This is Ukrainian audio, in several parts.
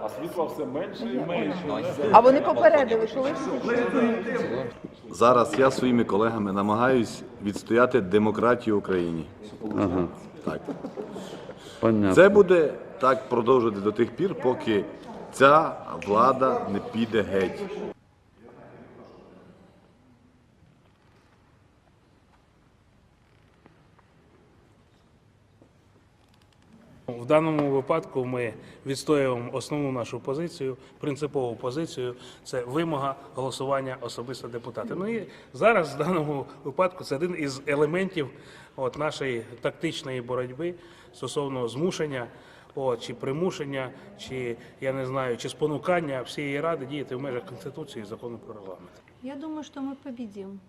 А світла все менше і менше. А вони попередили, коли Зараз я своїми колегами намагаюсь відстояти демократію в Україні. Ага, Так. понятно. Це буде так продовжувати до тих пір, поки ця влада не піде геть. В даному випадку ми відстоюємо основну нашу позицію, принципову позицію це вимога голосування особисто депутата. Ну і зараз в даному випадку це один із елементів от, нашої тактичної боротьби стосовно змушення. От, чи примушення, чи я не знаю, чи спонукання всієї ради діяти в межах конституції і закону про регламент. Я думаю, что мы победим,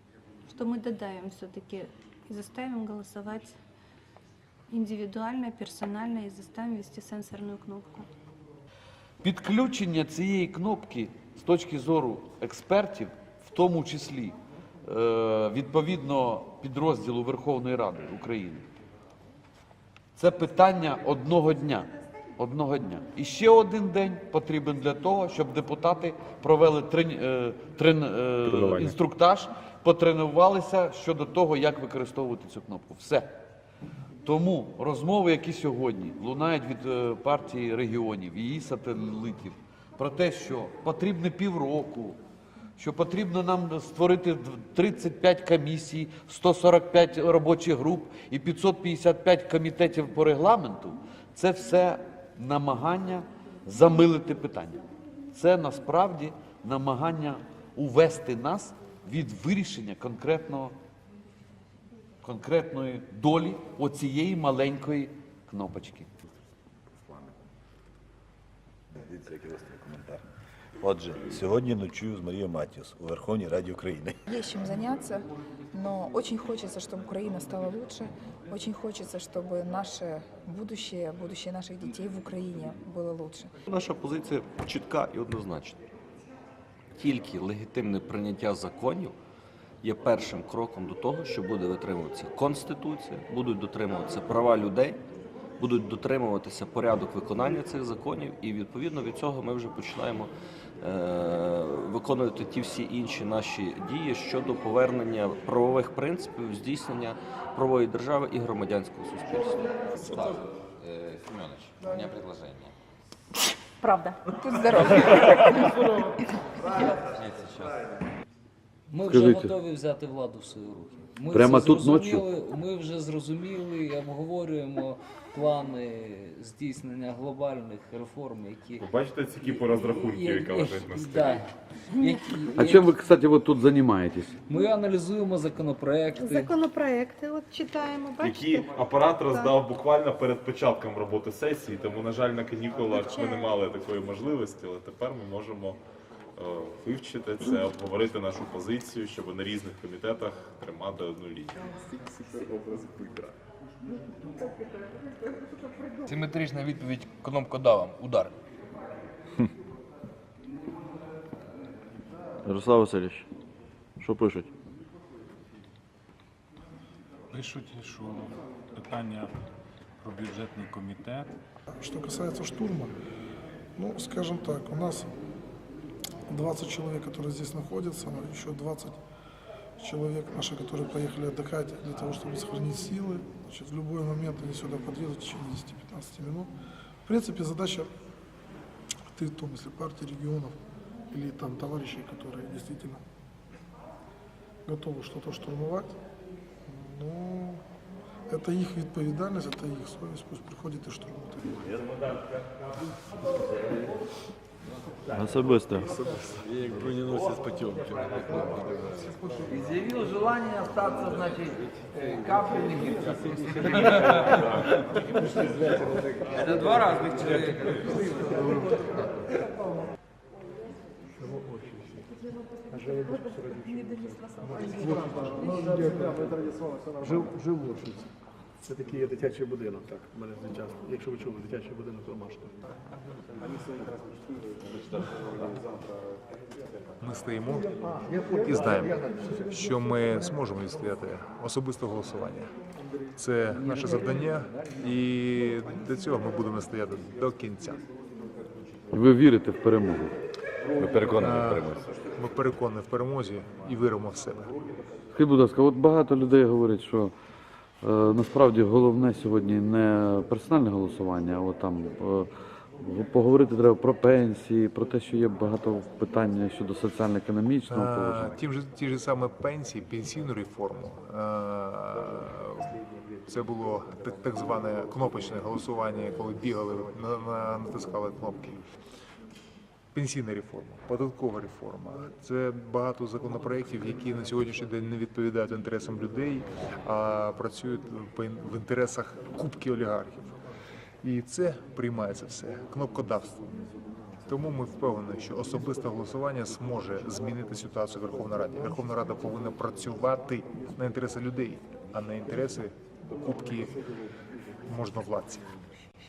что мы додавим все-таки и заставим голосовать индивидуально, персонально и заставим ввести сенсорную кнопку. Підключення цієї кнопки з точки зору експертів, в тому числі е, відповідно підрозділу Верховної Ради України, це питання одного дня. Одного дня. І ще один день потрібен для того, щоб депутати провели трен, е, трен, е, інструктаж, потренувалися щодо того, як використовувати цю кнопку. Все. Тому розмови, які сьогодні лунають від е, партії регіонів, її сателітів, про те, що потрібно півроку, що потрібно нам створити 35 комісій, 145 робочих груп і 555 комітетів по регламенту, це все намагання замилити питання. Це насправді намагання увести нас від вирішення конкретного конкретної долі оцієї маленької кнопочки. Дивіться, який гострий коментар. Отже, сьогодні ночую з Марією Матіус у Верховній Раді України. Есть чем заняться, но очень хочется, чтобы Украина стала лучше. Очень хочется, чтобы наше будущее, будущее наших детей в Украине было лучше. Наша позиція чітка і однозначна. Тільки легітимне прийняття законів є першим кроком до того, що буде витримуватися Конституція, будуть дотримуватися права людей, будуть дотримуватися порядок виконання цих законів, і відповідно від цього ми вже починаємо е- виконувати ті всі інші наші дії щодо повернення правових принципів, здійснення правової держави і громадянського суспільства. Семенович, у меня предложение. Правда. Тут здоровье. Знаете, сейчас. Ми вже готові взяти владу в свої руки. Ми Прямо вже тут зрозуміли- Ми вже зрозуміли і обговорюємо плани здійснення глобальних реформ, які Бачите ці кіпу розрахунків, яка лежить на столі? Да. Які- А чем вы, кстати, вот тут занимаетесь? Ми аналізуємо законопроекти. Законопроекты вот читаем, Які апарат роздав буквально перед початком роботи сесії, тому, на жаль, на канікулах ми не мали такої можливості, але тепер ми можемо вивчити це, обговорити нашу позицію, щоб на різних комітетах тримати одну лінію. Симметрична відповідь кнопкодавам. Удар. Ярослав Васильович, що пишуть? Пишуть, що питання про бюджетний комітет Что касается штурма, ну, скажем так, у нас 20 человек, которые здесь находятся, еще 20 человек наши, которые поехали отдыхать для того, чтобы сохранить силы. Значит, в любой момент они сюда подъедут в течение 10-15 минут. В принципе, задача, ты, в том числе партии регионов или там товарищей, которые действительно готовы что-то штурмовать, ну, это их відповідальність, это их совесть, пусть приходят и штурмуют. Особисто. З'явило желання остатися, значить, каплі Це два різних чоловіка. Живошиць. Це такий є дитячий будинок, так, в мене час. Якщо ви чули, дитячий будинок Ромашка. ми стоїмо і знаємо, що ми зможемо відстояти особисте голосування. Це наше завдання, і до цього ми будемо стояти до кінця. Ви вірите в перемогу? Ми переконані в Е, перемозі. Ми переконані в перемозі і віримо в себе. Скажіть, будь ласка, от багато людей говорять, що е, насправді головне сьогодні не персональне голосування, а там е, поговорити треба про пенсії, про те, що є багато питань щодо соціально-економічного Е, положення. Ті ж ті ж саме пенсії, пенсійну реформу. е, Це було так, зване кнопочне голосування, коли бігали, на- на- натискали кнопки. Пенсійна реформа, податкова реформа. Це багато законопроєктів, які на сьогоднішній день не відповідають інтересам людей, а працюють в інтересах кубки олігархів. І це приймається все кнопкодавством. Тому ми впевнені, що особисте голосування зможе змінити ситуацію в Верховній Раді. Верховна Рада повинна працювати на інтереси людей, а не інтереси кубки можновладців.